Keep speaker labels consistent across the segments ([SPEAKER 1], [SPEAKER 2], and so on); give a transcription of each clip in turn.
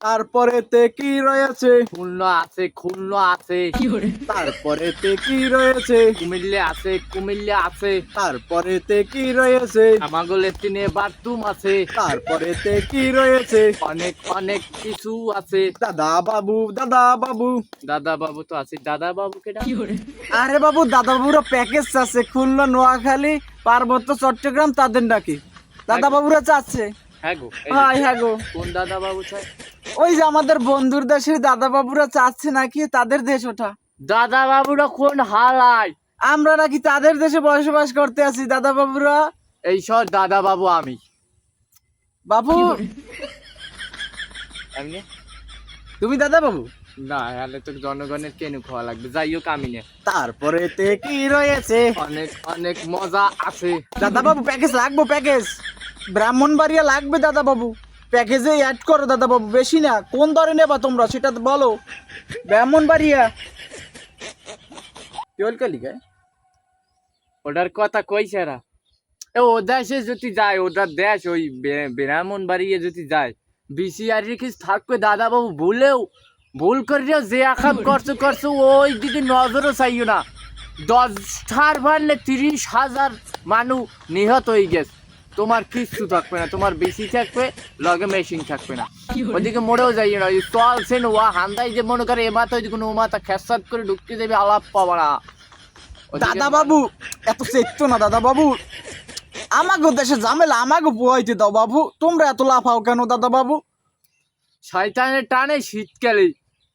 [SPEAKER 1] তারপরেতে কি রয়েছে?
[SPEAKER 2] খুলনা আছে খুলনা আছে।
[SPEAKER 1] তারপরেতে কি রয়েছে?
[SPEAKER 2] কুমিল্লে আছে কুমিল্লে আছে।
[SPEAKER 1] তারপরেতে কি রয়েছে?
[SPEAKER 2] লেট্রিনে বাথরুম আছে।
[SPEAKER 1] তারপরেতে কি রয়েছে?
[SPEAKER 2] অনেক অনেক কিছু আছে।
[SPEAKER 1] দাদা বাবু দাদা বাবু।
[SPEAKER 2] দাদা বাবু তো আছে। দাদা বাবু
[SPEAKER 1] আরে বাবু দাদা বাবুরা প্যাকেজ আছে। খুলনা নোয়াখালী পার্বত্য চট্টগ্রাম তাদের নাকি। দাদা বাবুরা চাচ্ছে
[SPEAKER 2] হ্যাঁ গো
[SPEAKER 1] হ্যাঁ হ্যাঁ গো।
[SPEAKER 2] কোন দাদা বাবু চাই
[SPEAKER 1] ওই যে আমাদের বন্ধুর দেশের দাদা বাবুরা চাচ্ছে নাকি তাদের দেশ ওঠা।
[SPEAKER 2] দাদা বাবুরা কোন হালায়
[SPEAKER 1] আমরা নাকি তাদের দেশে বসবাস করতে আছি দাদা বাবুরা
[SPEAKER 2] এই সব দাদা বাবু। আমি
[SPEAKER 1] বাবু
[SPEAKER 2] এমনি?
[SPEAKER 1] তুমি দাদা বাবু
[SPEAKER 2] না তাহলে তো জনগণের কেন খাওয়া লাগবে যাই হোক আমি নে।
[SPEAKER 1] তারপরেতে কি রয়েছে?
[SPEAKER 2] অনেক অনেক মজা আছে।
[SPEAKER 1] দাদা বাবু প্যাকেজ লাগবো প্যাকেজ। ব্রাহ্মণবাড়িয়া লাগবে দাদা বাবু প্যাকেজে অ্যাড করো দাদা বাবু, বেশি না, কোন দরে নেবা তোমরা সেটা বলো। ব্রাহ্মণবাড়িয়া কেবল কালি গায়ে
[SPEAKER 2] ওটার কথা কইছে এরা এ, ও দেশে যদি যায় ওটার দেশ, ওই ব্রাহ্মণ বাড়িয়ে যদি যায় বিসিআর রেখিস থাকবে দাদা বাবু, ভুলেও, ভুল করিও যে আখাম করছ করছ, ওই দিকে নজরও চাইও না। দশ দশটার বাড়লে তিরিশ হাজার মানুষ নিহত হয়ে গেছে। তোমার কিচ্ছু থাকবে না তোমার বেশি থাকবে লগে মেশিন থাকবে না। ওদিকে মোড়েও যাই না ওই চলছেন ওয়া হান্দাই যে মনে করে এ মাথা ওইদিকে ও মাথা খেসাত করে ঢুকতে দেবে আলাপ পাবা না।
[SPEAKER 1] দাদা বাবু এত চেকতো না দাদা বাবু। আমাকে দেশে ঝামেলা আমাকে পোয়াইতে দাও বাবু। তোমরা এত লাফাও কেন দাদা বাবু?
[SPEAKER 2] শয়তানের টানে শীতকালে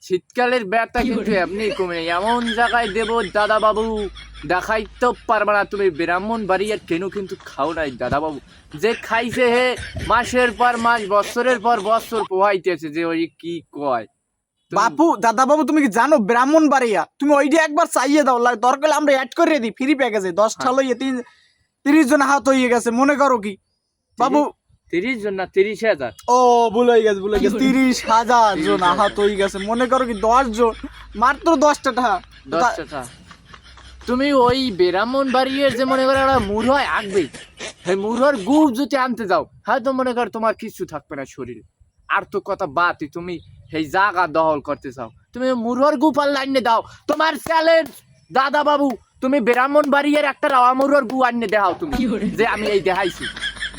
[SPEAKER 2] শীতকালের ব্যাগটা কিন্তু এমনি কমে নেই। এমন জায়গায় দেব দাদা বাবু দেখাই তো পারবে না। তুমি ব্রাহ্মণ বাড়ি আর কেন কিন্তু খাও নাই দাদা বাবু যে খাইছে হে মাসের পর মাস বছরের পর বছর পোহাইতেছে যে ওই কি কয়?
[SPEAKER 1] বাপু দাদা বাবু তুমি কি জানো ব্রাহ্মণ বাড়িয়া তুমি ওইটা একবার চাইয়ে দাও লা- দরকার হলে আমরা অ্যাড করে দিই ফ্রি প্যাকেজে দশটা
[SPEAKER 2] হ্যাঁ।
[SPEAKER 1] লইয়ে তিন তিরিশ জন হাত হয়ে গেছে মনে করো কি? বাবু
[SPEAKER 2] তিরিশ জন না তিরিশ হাজার?
[SPEAKER 1] ও ভুল হয়ে গেছে। ভুল হয়ে গেছে। তিরিশ হাজার জন আহত হয়ে গেছে। মনে করো কি দশ জন মাত্র দশটা টাকা
[SPEAKER 2] দশ টাকা তুমি ওই ব্রাহ্মণ বাড়ির যে মনে করো একটা মুড়ায় আঁকবে সেই মুড়ার গুড় যদি আনতে যাও হয়তো মনে কর তোমার কিছু থাকবে না শরীরে। আর তো কথা বাতি তুমি সেই জায়গা দখল করতে চাও। তুমি মুড়ার গু পাল্লা আনিয়ে দাও। তোমার চ্যালেঞ্জ দাদা বাবু তুমি ব্রাহ্মণ বাড়ির একটা রাওয়া মুড়ার গু আনিয়ে দেখাও তুমি যে আমি এই দেখাইছি।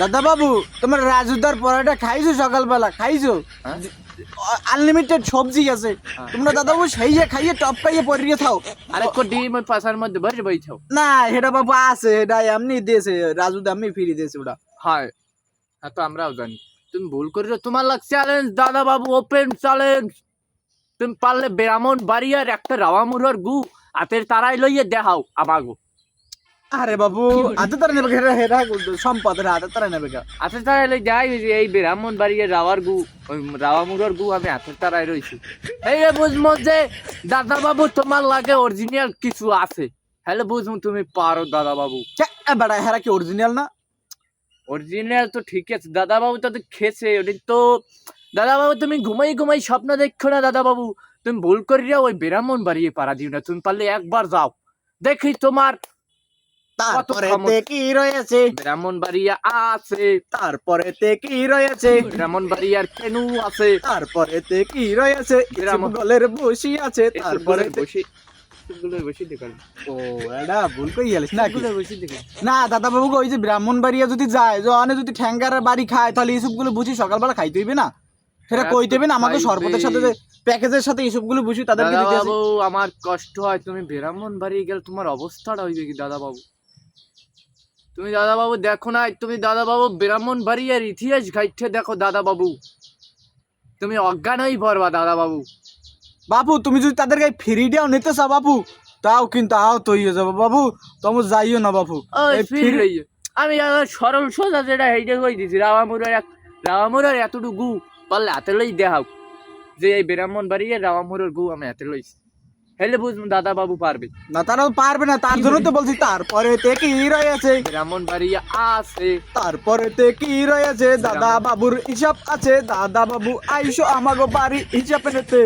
[SPEAKER 1] দাদা বাবু তোমার রাজুদার পরোটা খাইছো সকালবেলা? খাইছো?
[SPEAKER 2] হ্যাঁ?
[SPEAKER 1] আনলিমিটেড সবজি আছে।
[SPEAKER 2] হ্যাঁ।
[SPEAKER 1] তোমরা দাদা বাবু সেইয়ে খাইয়ে টপ পাইয়ে পরিয়ে থাও।
[SPEAKER 2] আরেকটা ডিম ওই পাশার মধ্যে বসে বইছাও
[SPEAKER 1] না সেটা বাবু আছে এটা এমনি দিয়েছে রাজুদা এমনি ফিরি দিয়েছে ওটা।
[SPEAKER 2] হয়। হ্যাঁ তো আমরাও জানি। তুমি ভুল করেছ তোমার লাগ চ্যালেঞ্জ দাদা বাবু ওপেন চ্যালেঞ্জ তুমি পারলে ব্রাহ্মণ বাড়িয়ার একটা রাওয়া মুড়ার গু হাতের তারাই লইয়ে দেখাও আমাগো।
[SPEAKER 1] আরে বাবু হাতে তারা নেবে হেরা হেরা সম্পদ রে হাতে তারা নেবে কা?
[SPEAKER 2] হাতের তারাই লই যাই এই ব্রাহ্মণ বাড়িয়ার রাওয়ার গু ওই রাওয়া মুড়ার গু আমি হাতের তারাই রইছি। এই বুঝমো যে দাদা বাবু তোমার লাগে অরিজিনাল কিছু আছে। হ্যালো বুঝমু তুমি পারো দাদা বাবু
[SPEAKER 1] এ হেরা কি অরিজিনাল না?
[SPEAKER 2] অরিজিনাল তো ঠিক আছে দাদা বাবু তো খেছে ওটা তো দাদা বাবু তুমি ঘুমাই ঘুমাই স্বপ্ন দেখছ না দাদা বাবু তুমি ভুল করিয়া ওই ব্রাহ্মণ বাড়িয়ে পারা দিও না তুমি পারলে একবার যাও। দেখি তোমার
[SPEAKER 1] তারপরে তে কি রয়েছে?
[SPEAKER 2] ব্রাহ্মণ বাড়িয়া আছে।
[SPEAKER 1] তারপরে তে কি রয়েছে?
[SPEAKER 2] কেনু আছে।
[SPEAKER 1] তারপরে তে কি রয়েছে? গলের বসি আছে। তারপরে
[SPEAKER 2] বসে
[SPEAKER 1] কই না দাদা বাবু ওই যে ব্রাহ্মণ বাড়িয়া যদি যায় যখন যদি ঠ্যাঙ্গারের বাড়ি খায় তাহলে এইসবগুলো বুঝি সকালবেলা খাইতে হইবে না? সেটা কইতে হবে না? আমাকে। শরবতের সাথে প্যাকেজের সাথে এইসবগুলো বুঝি তাদেরকে
[SPEAKER 2] দাদা
[SPEAKER 1] দিতে আছে।
[SPEAKER 2] আমার কষ্ট হয়। তুমি ব্রাহ্মণ বাড়ি গেলে তোমার অবস্থাটা হইবে কি দাদা বাবু তুমি দাদা বাবু দেখো না তুমি দাদা বাবু ব্রাহ্মণ বাড়ি আর ইতিহাস ঘাইটে দেখো দাদা বাবু তুমি অজ্ঞান হয়ে পড়বা দাদা বাবু
[SPEAKER 1] বাবু তুমি যদি তাদের গায়ে ফ্রি দেও নিতে চাও বাবু তাও কিন্তু আও তো হয়ে যাব। বাবু তুমি যাইও না
[SPEAKER 2] লইয়ে। আমি সরল সোজা যেটা হেইটে কই দিছি রাওয়ামুরের এক রাওয়ামুরের এতটুকু পারলে হাতে লই দেখাও যে এই ব্রাহ্মণ বাড়ি আর রাওয়ামুরের গু আমি হাতে লইছি। হেলে বুঝব দাদা বাবু পারবে।
[SPEAKER 1] না তারাও পারবে না তার জন্য তো বলছি তারপরে তে কি রয়েছে?
[SPEAKER 2] ব্রাহ্মণ বাড়ি আছে।
[SPEAKER 1] তারপরে তে কি রয়েছে? দাদা বাবুর হিসাব আছে দাদা বাবু আইসো আমাগো বাড়ি হিসাবে নিতে